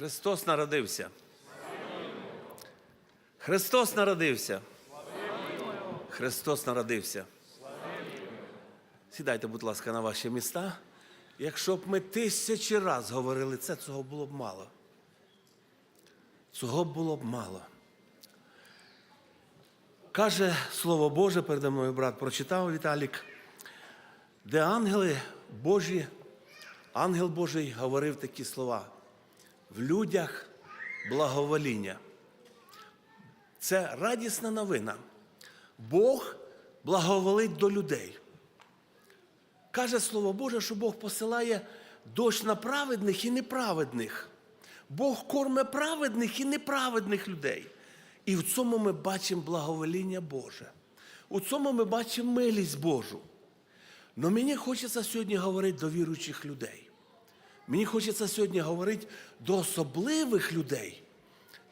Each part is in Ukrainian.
Христос народився. Христос народився. Христос народився. Сідайте, будь ласка, на ваші міста. Якщо б ми тисячі раз говорили це, цього було б мало. Цього було б мало. Каже Слово Боже, передо мною брат прочитав Віталік, де ангели Божі, ангел Божий говорив такі слова. В людях благовоління. Це радісна новина. Бог благоволить до людей. Каже Слово Боже, що Бог посилає дощ на праведних і неправедних. Бог корме праведних і неправедних людей. І в цьому ми бачимо благовоління Боже. У цьому ми бачимо милість Божу. Но мені хочеться сьогодні говорити до віруючих людей. Мені хочеться сьогодні говорити до особливих людей,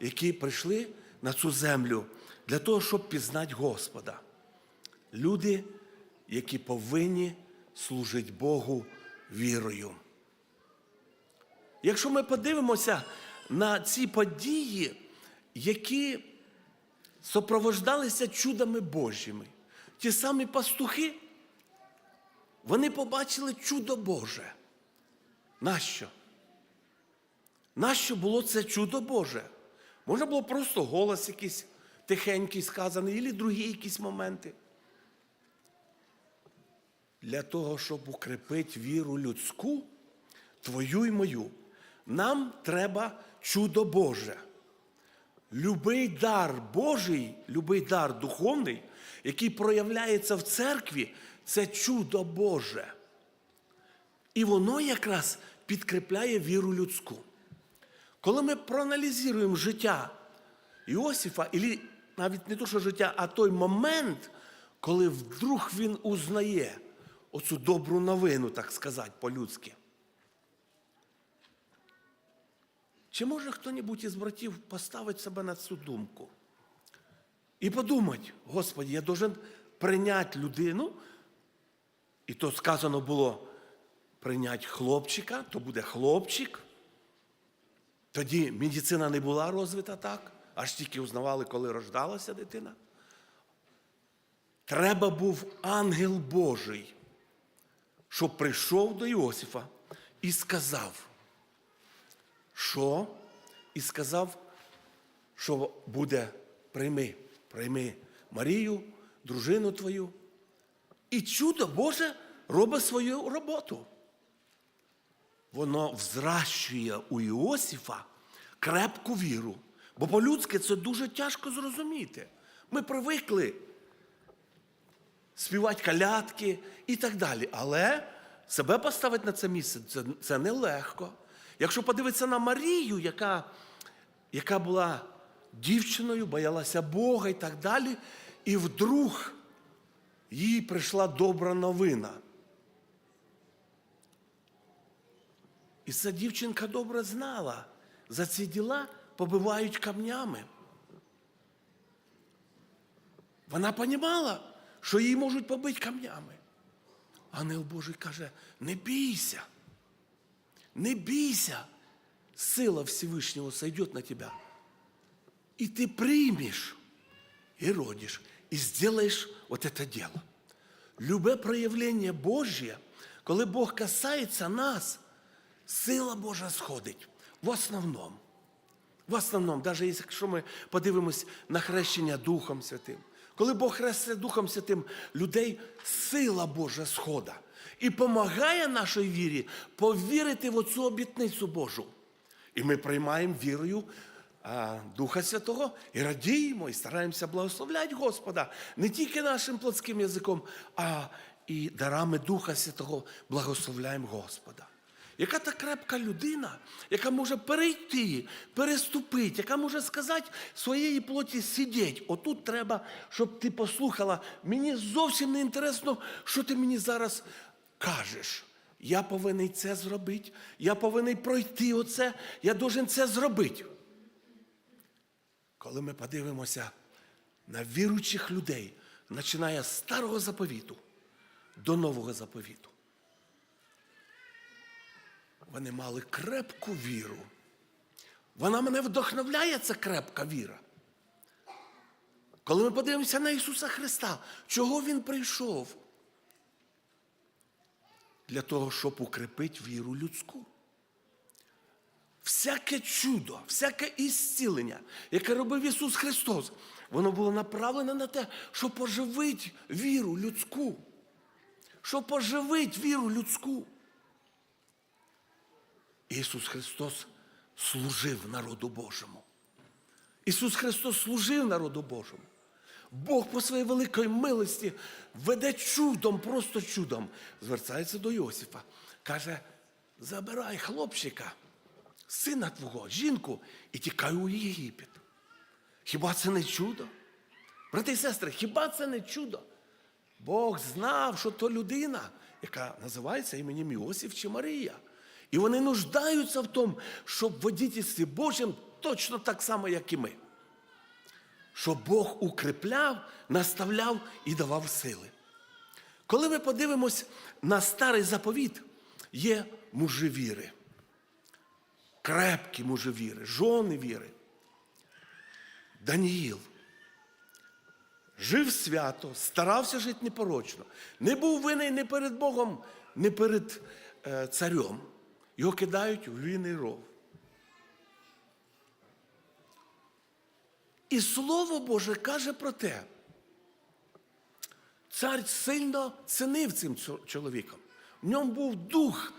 які прийшли на цю землю для того, щоб пізнати Господа. Люди, які повинні служити Богу вірою. Якщо ми подивимося на ці події, які супровождалися чудами Божими, ті самі пастухи, вони побачили чудо Боже. Нащо? Нащо було це чудо Боже? Можна було просто голос якийсь тихенький сказаний, або другі якісь моменти. Для того, щоб укріпити віру людську, твою і мою, нам треба чудо Боже. Любий дар Божий, любий дар духовний, який проявляється в церкві, це чудо Боже. І воно якраз підкріпляє віру людську. Коли ми проаналізуємо життя Іосифа, і навіть не то, що життя, а той момент, коли вдруг він узнає оцю добру новину, так сказати, по-людськи. Чи може хто-небудь із братів поставити себе на цю думку? І подумати, Господи, я должен прийняти людину, і то сказано було прийняти хлопчика, то буде хлопчик. Тоді медицина не була розвита так, аж тільки узнавали, коли рождалася дитина. Треба був ангел Божий, щоб прийшов до Іосифа і сказав, що? І сказав, що буде прийми, прийми Марію, дружину твою. І чудо Боже робить свою роботу. Воно взращує у Іосифа крепку віру. Бо по-людськи це дуже тяжко зрозуміти. Ми привикли співати калятки і так далі. Але себе поставити на це місце це, це нелегко. Якщо подивитися на Марію, яка, яка була дівчиною, боялася Бога і так далі, і вдруг їй прийшла добра новина. І ця дівчинка добре знала, за ці діла побивають камнями. Вона понімала, що її можуть побити камнями. Ангел Божий каже: не бійся, не бійся, сила Всевышнего сойдет на тебя. И ты примешь и родишь, и сделаешь вот это дело. Любе проявлення Божє, коли Бог касається нас, сила Божа сходить в основному. В основному, навіть якщо ми подивимось на хрещення Духом Святим, коли Бог хрестить Духом Святим людей, сила Божа схода і допомагає нашій вірі повірити в оцю обітницю Божу. І ми приймаємо вірою а, Духа Святого і радіємо, і стараємося благословляти Господа не тільки нашим плотським язиком, а і дарами Духа Святого благословляємо Господа. Яка та крепка людина, яка може перейти, переступити, яка може сказати своєї плоті сидіть. Отут треба, щоб ти послухала. Мені зовсім не інтересно, що ти мені зараз кажеш. Я повинен це зробити, я повинен пройти оце, я должен це зробити. Коли ми подивимося на віруючих людей, починає з старого заповіту до нового заповіту. Вони мали крепку віру. Вона мене вдохновляє, ця крепка віра. Коли ми подивимося на Ісуса Христа, чого Він прийшов? Для того, щоб укріпити віру людську. Всяке чудо, всяке ісцілення, яке робив Ісус Христос, воно було направлене на те, щоб поживити віру людську. Щоб поживити віру людську. Ісус Христос служив народу Божому. Ісус Христос служив народу Божому. Бог по своїй великій милості веде чудом, просто чудом. Звертається до Йосифа. Каже: забирай хлопчика, сина твого, жінку, і тікай у Єгипет. Хіба це не чудо? Брати і сестри, хіба це не чудо? Бог знав, що то людина, яка називається іменем Іосиф чи Марія. І вони нуждаються в тому, щоб в водітельстві Божим точно так само, як і ми. Щоб Бог укріпляв, наставляв і давав сили. Коли ми подивимось на старий заповіт, є мужі віри, крепкі мужі віри, жони віри. Даніїл жив свято, старався жити непорочно, не був винний не перед Богом, не перед е, царем. Його кидають в львіний ров. І Слово Боже каже про те, цар сильно цінив цим чоловіком. В ньому був дух,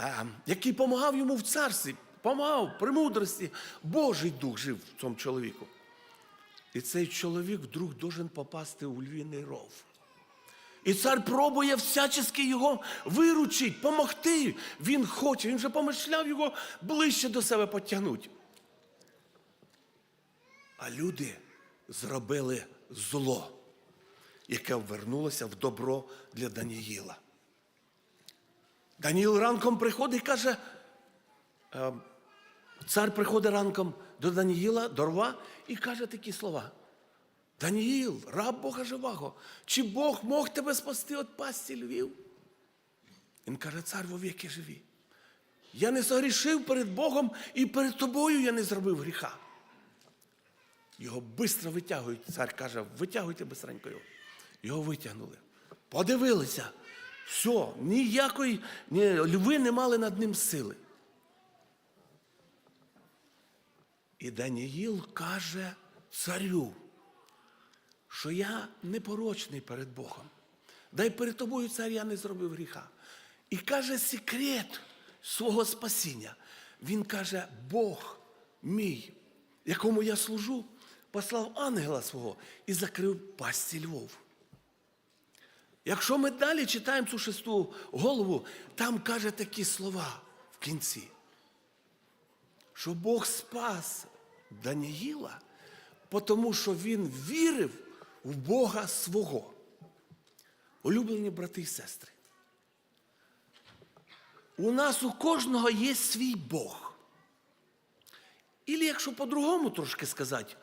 е, який допомагав йому в царстві, допомагав премудрості. Божий дух жив в цьому чоловіку. І цей чоловік вдруг должен попасти у львіний ров. І цар пробує всячески його виручити, помогти. Він хоче, він вже помишляв його ближче до себе потягнути. А люди зробили зло, яке ввернулося в добро для Даніїла. Даніїл ранком приходить і каже, е, цар приходить ранком до Даніїла, до рва, і каже такі слова. Даніїл, раб Бога живого, чи Бог мог тебе спасти від пасті львів? Він каже, цар вовіки живі. Я не согрішив перед Богом і перед тобою я не зробив гріха. Його швидко витягують. Цар каже, витягуйте бистренько його. Його витягнули. Подивилися. Все, ніякої ні, льви не мали над ним сили. І Даніїл каже царю, що я непорочний перед Богом. Да й перед тобою, цар, я не зробив гріха. І каже секрет свого спасіння. Він каже, Бог мій, якому я служу, послав ангела свого і закрив пасті Львов. Якщо ми далі читаємо цю шесту голову, там каже такі слова в кінці, що Бог спас Даніїла, тому що він вірив в Бога свого. Улюблені брати і сестри. У нас у кожного є свій Бог. Ілі, якщо по-другому трошки сказати,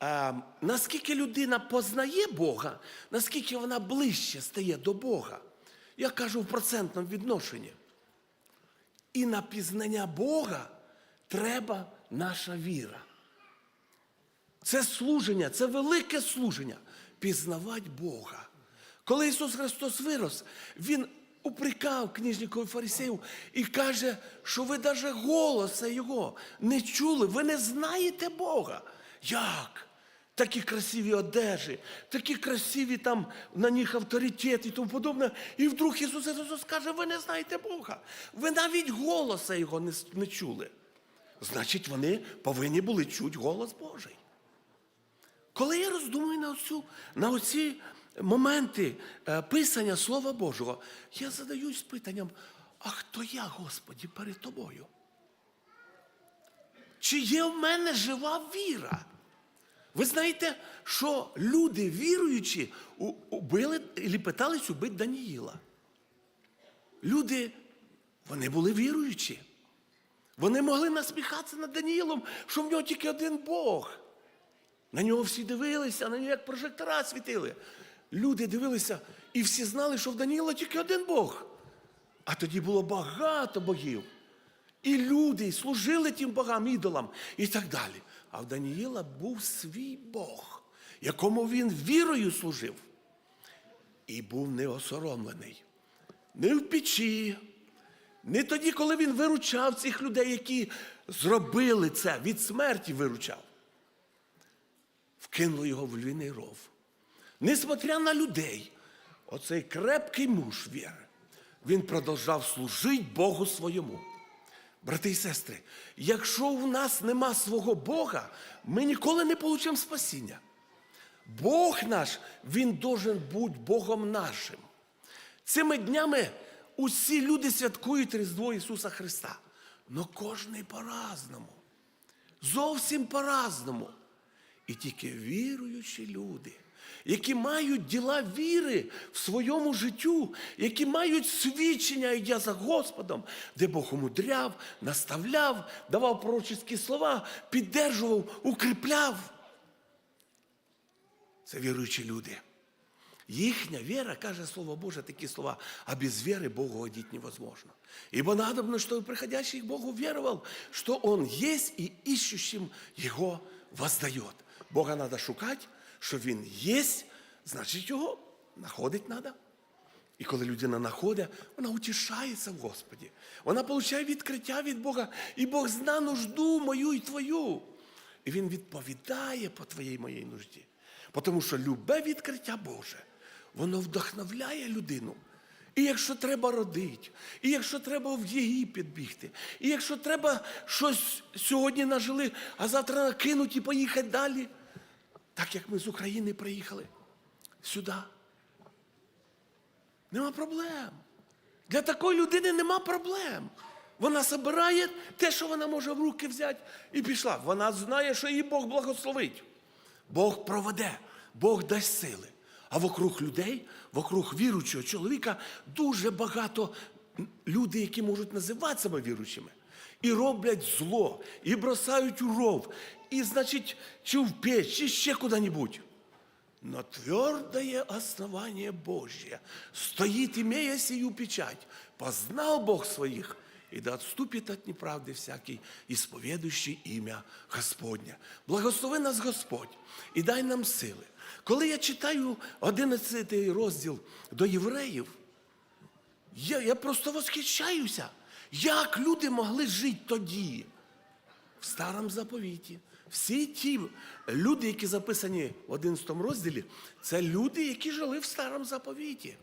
а, наскільки людина познає Бога, наскільки вона ближче стає до Бога. Я кажу в процентному відношенні. І на пізнання Бога треба наша віра. Це служення, це велике служення пізнавати Бога. Коли Ісус Христос вирос, Він упрекав книжників і фарисеїв і каже, що ви навіть голоса Його не чули, ви не знаєте Бога. Як? Такі красиві одежі, такі красиві там на них авторитет і тому подобне. І вдруг Ісус Христос каже, ви не знаєте Бога. Ви навіть голоса Його не, не чули. Значить, вони повинні були чути голос Божий. Коли я роздумую на, оцю, на оці моменти е, писання Слова Божого, я задаюсь питанням, а хто я, Господі, перед тобою? Чи є в мене жива віра? Ви знаєте, що люди віруючі убили і питались убити Даніїла. Люди, вони були віруючі. Вони могли насміхатися над Даніїлом, що в нього тільки один Бог. На нього всі дивилися, на нього як прожектора світили. Люди дивилися і всі знали, що в Даніїла тільки один Бог. А тоді було багато богів. і люди і служили тим богам, ідолам і так далі. А в Даніїла був свій Бог, якому він вірою служив. І був неосоромлений. Не в печі, не тоді, коли він виручав цих людей, які зробили це, від смерті виручав. Вкинули його в львіний ров. Несмотря на людей, оцей крепкий муж віри, він продовжав служити Богу своєму. Брати і сестри, якщо в нас нема свого Бога, ми ніколи не получимо спасіння. Бог наш, Він должен бути Богом нашим. Цими днями усі люди святкують Різдво Ісуса Христа. Но кожний по-разному. Зовсім по-разному. І тільки віруючі люди, які мають діла віри в своєму життю, які мають свідчення, йдя за Господом, де Бог умудряв, наставляв, давав пророчі слова, піддержував, укріпляв. Це віруючі люди. Їхня вера, каже Слово Боже, такі слова, а без веры Богу годить невозможно. Ибо надобно, чтобы приходящий Богу веровал, что Он есть и ищущим Его воздает. Бога надо шукати, що Він є, значить його знаходить треба. І коли людина знаходить, вона утішається в Господі. Вона отримує відкриття від Бога, і Бог зна нужду мою і твою. І Він відповідає по твоїй моїй нужді. Тому що любе відкриття Боже, воно вдохновляє людину. І якщо треба родити, і якщо треба в Єгипет бігти, і якщо треба щось сьогодні нажили, а завтра накинуть і поїхати далі, так як ми з України приїхали сюди. Нема проблем. Для такої людини нема проблем. Вона збирає те, що вона може в руки взяти, і пішла. Вона знає, що її Бог благословить. Бог проведе, Бог дасть сили. А вокруг людей, вокруг віруючого чоловіка дуже багато людей, які можуть називати себе віруючими. І роблять зло, і бросають у ров, і, значить, чи в печь, чи ще куди-небудь. Но твердое основание Божье стоит, имея сию печать. Познал Бог своих, и да отступит от неправды всякий, исповедующий ім'я Господня. Благослови нас Господь і дай нам сили. Коли я читаю 11 розділ до євреїв, я, я просто восхищаюся, як люди могли жити тоді в старому заповіті. Всі ті люди, які записані в 11 розділі, це люди, які жили в старому заповіті.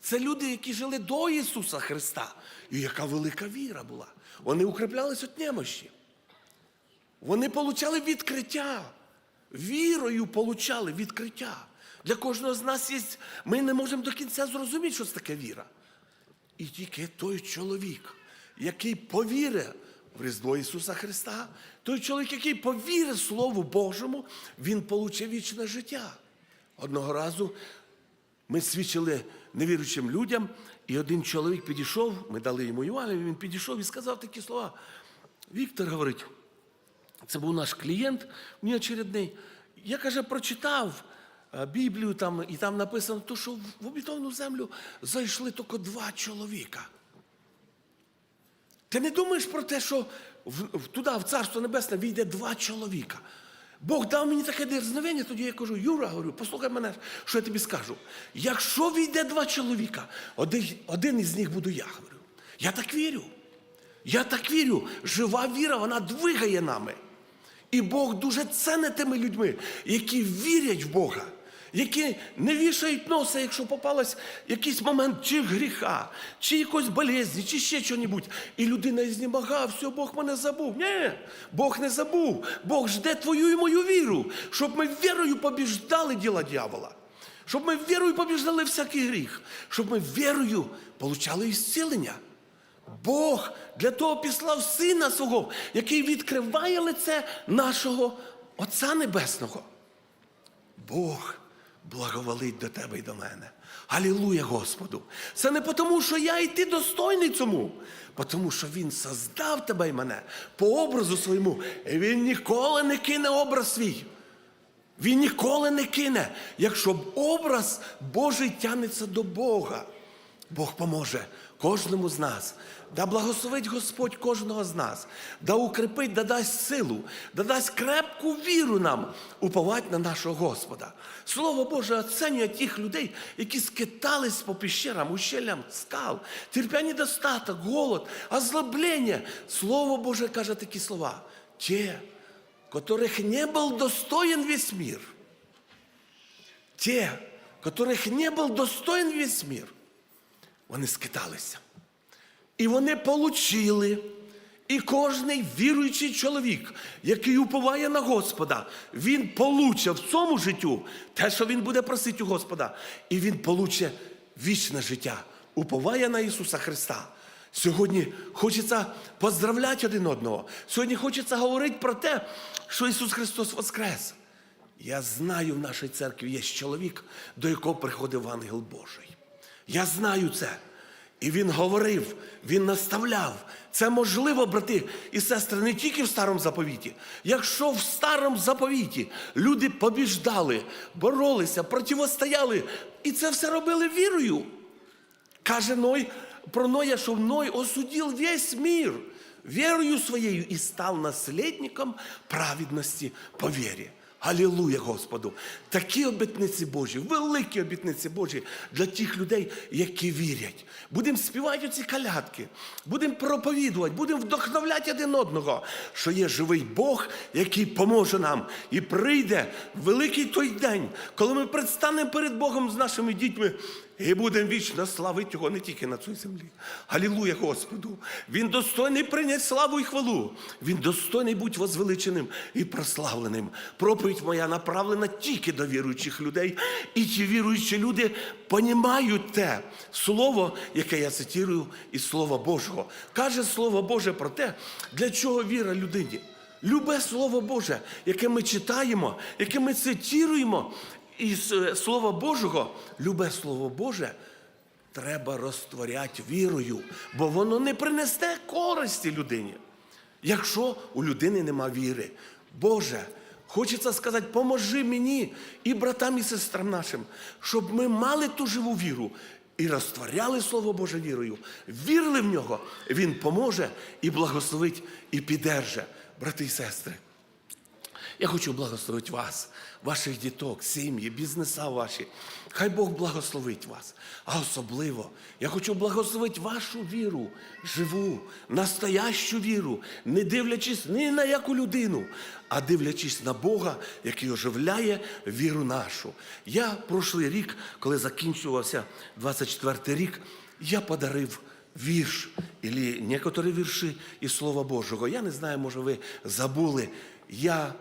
Це люди, які жили до Ісуса Христа. І яка велика віра була. Вони укріплялись від немощі. Вони получали відкриття. Вірою получали відкриття. Для кожного з нас є. Ми не можемо до кінця зрозуміти, що це таке віра. І тільки той чоловік, який повірить в Різдво Ісуса Христа, той чоловік, який повірить Слову Божому, він получить вічне життя. Одного разу ми свідчили невіруючим людям, і один чоловік підійшов, ми дали йому Євангелію, він підійшов і сказав такі слова. Віктор говорить, це був наш клієнт, мені очередний. Я каже, прочитав е, Біблію там, і там написано, то, що в обітовану землю зайшли тільки два чоловіка. Ти не думаєш про те, що в, туди, в Царство Небесне, війде два чоловіка. Бог дав мені таке дерзновення, тоді я кажу, Юра, говорю, послухай мене, що я тобі скажу. Якщо війде два чоловіка, один, один із них буду я, говорю. Я так вірю. Я так вірю. Жива віра, вона двигає нами. І Бог дуже ценне тими людьми, які вірять в Бога, які не вішають носа, якщо попалась якийсь момент чи гріха, чи якоїсь болезні, чи ще чого-небудь. І людина знімага, все, Бог мене забув. Ні, Бог не забув. Бог жде твою і мою віру, щоб ми вірою побіждали діла дьявола. Щоб ми вірою побіждали всякий гріх, щоб ми вірою получали ісцілення. Бог для того післав Сина Свого, який відкриває лице нашого Отця Небесного. Бог благоволить до тебе і до мене. Алілуя Господу! Це не тому, що я і ти достойний цьому, тому що Він создав тебе і мене по образу своєму, і Він ніколи не кине образ свій. Він ніколи не кине, якщо образ Божий тягнеться до Бога. Бог поможе кожному з нас. Да благословить Господь кожного з нас, да укрепить, да дасть силу, да дасть крепку віру нам уповати на нашого Господа. Слово Боже оцінює тих людей, які скитались по піщерам, ущелям скал, терпя недостаток, голод, озлоблення. Слово Боже каже такі слова. Те, которых не был достоин весь мир, те, которых не был достоин весь мир, вони скиталися. І вони получили. І кожний віруючий чоловік, який уповає на Господа, він получе в цьому життю те, що він буде просити у Господа, і він получе вічне життя, уповає на Ісуса Христа. Сьогодні хочеться поздравляти один одного. Сьогодні хочеться говорити про те, що Ісус Христос Воскрес. Я знаю, в нашій церкві є чоловік, до якого приходив ангел Божий. Я знаю це. І він говорив, він наставляв. Це можливо, брати і сестри, не тільки в старому заповіті. Якщо в старому заповіті люди побіждали, боролися, противостояли, і це все робили вірою. Каже Ной про Ноя, що Ной осудил весь мир верою своєю і став наслідником праведності по вірі. Алілуя Господу! Такі обітниці Божі, великі обітниці Божі для тих людей, які вірять. Будемо співати оці калятки, будемо проповідувати, будемо вдохновляти один одного, що є живий Бог, який поможе нам. І прийде великий той день, коли ми предстанемо перед Богом з нашими дітьми. І будемо вічно славити Його не тільки на цій землі. Алілуя Господу! Він достойний прийняти славу і хвалу. Він достойний бути возвеличеним і прославленим. Проповідь моя направлена тільки до віруючих людей. І ті віруючі люди понімають те слово, яке я цитирую із Слова Божого. Каже Слово Боже про те, для чого віра людині. Любе Слово Боже, яке ми читаємо, яке ми цитируємо із е, Слова Божого, любе Слово Боже, треба розтворяти вірою, бо воно не принесте користі людині. Якщо у людини нема віри, Боже, хочеться сказати, поможи мені і братам, і сестрам нашим, щоб ми мали ту живу віру і розтворяли Слово Боже вірою, вірили в нього, Він поможе і благословить, і підерже, брати і сестри. Я хочу благословити вас, ваших діток, сім'ї, бізнеса ваші. Хай Бог благословить вас. А особливо я хочу благословити вашу віру, живу, настоящу віру, не дивлячись ні на яку людину, а дивлячись на Бога, який оживляє віру нашу. Я прошлий рік, коли закінчувався 24 рік, я подарив вірш, або некоторі вірші із Слова Божого. Я не знаю, може, ви забули. Я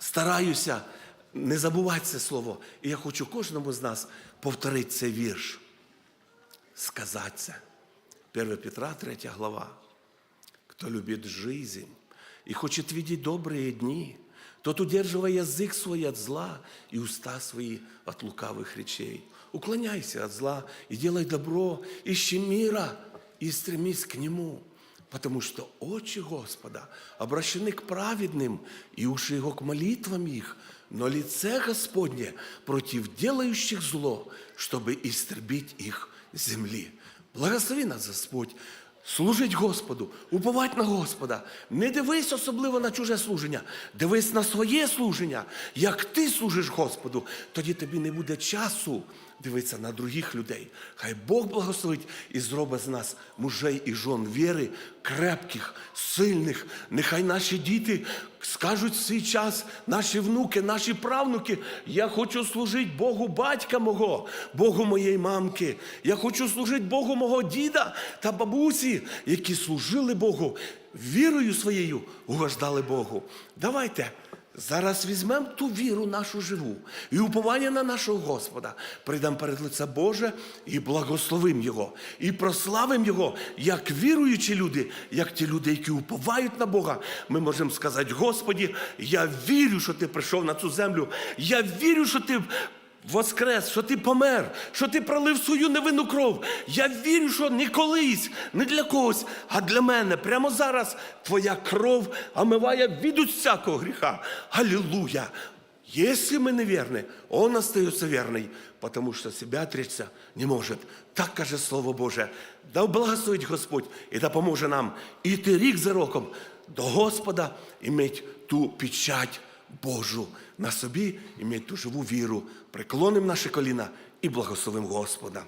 стараюся не забувати це слово. І я хочу кожному з нас повторити цей вірш. Сказати це. 1 Петра, 3 глава. Кто любит жизнь и хочет видеть добрые дни, тот удерживай язык свой от зла и уста свои от лукавых речей. Уклоняйся от зла и делай добро, ищи мира и стремись к нему. Потому что очи Господа обращены к праведным, и уши Его к молитвам их, но лице Господне против делающих зло, чтобы истребить их с земли. Благослови нас, Господь, служить Господу, уповать на Господа. Не дивись особливо на чуже служення, дивись на своє служення. Як ти служиш Господу, тоді тобі не буде часу дивитися на других людей. Хай Бог благословить і зробить з нас мужей і жон віри, крепких, сильних. Нехай наші діти скажуть в цей час, наші внуки, наші правнуки, я хочу служити Богу батька мого, Богу моєї мамки. Я хочу служити Богу мого діда та бабусі, які служили Богу, вірою своєю угождали Богу. Давайте. Зараз візьмемо ту віру нашу живу і уповання на нашого Господа. Прийдемо перед лице Боже і благословимо Його, і прославимо Його, як віруючі люди, як ті люди, які уповають на Бога. Ми можемо сказати, Господі, я вірю, що ти прийшов на цю землю. Я вірю, що ти воскрес, що ти помер, що ти пролив свою невинну кров. Я вірю, що не колись, не для когось, а для мене. Прямо зараз твоя кров омиває від усякого гріха. Алілуя! Если мы неверны, Он остается верный, потому что себя отречься не может. Так каже Слово Боже. Да благословить Господь і да поможе нам іти рік за роком до Господа і мати ту печать Божу на собі і ту живу віру. Преклоним наші коліна і благословим Господа.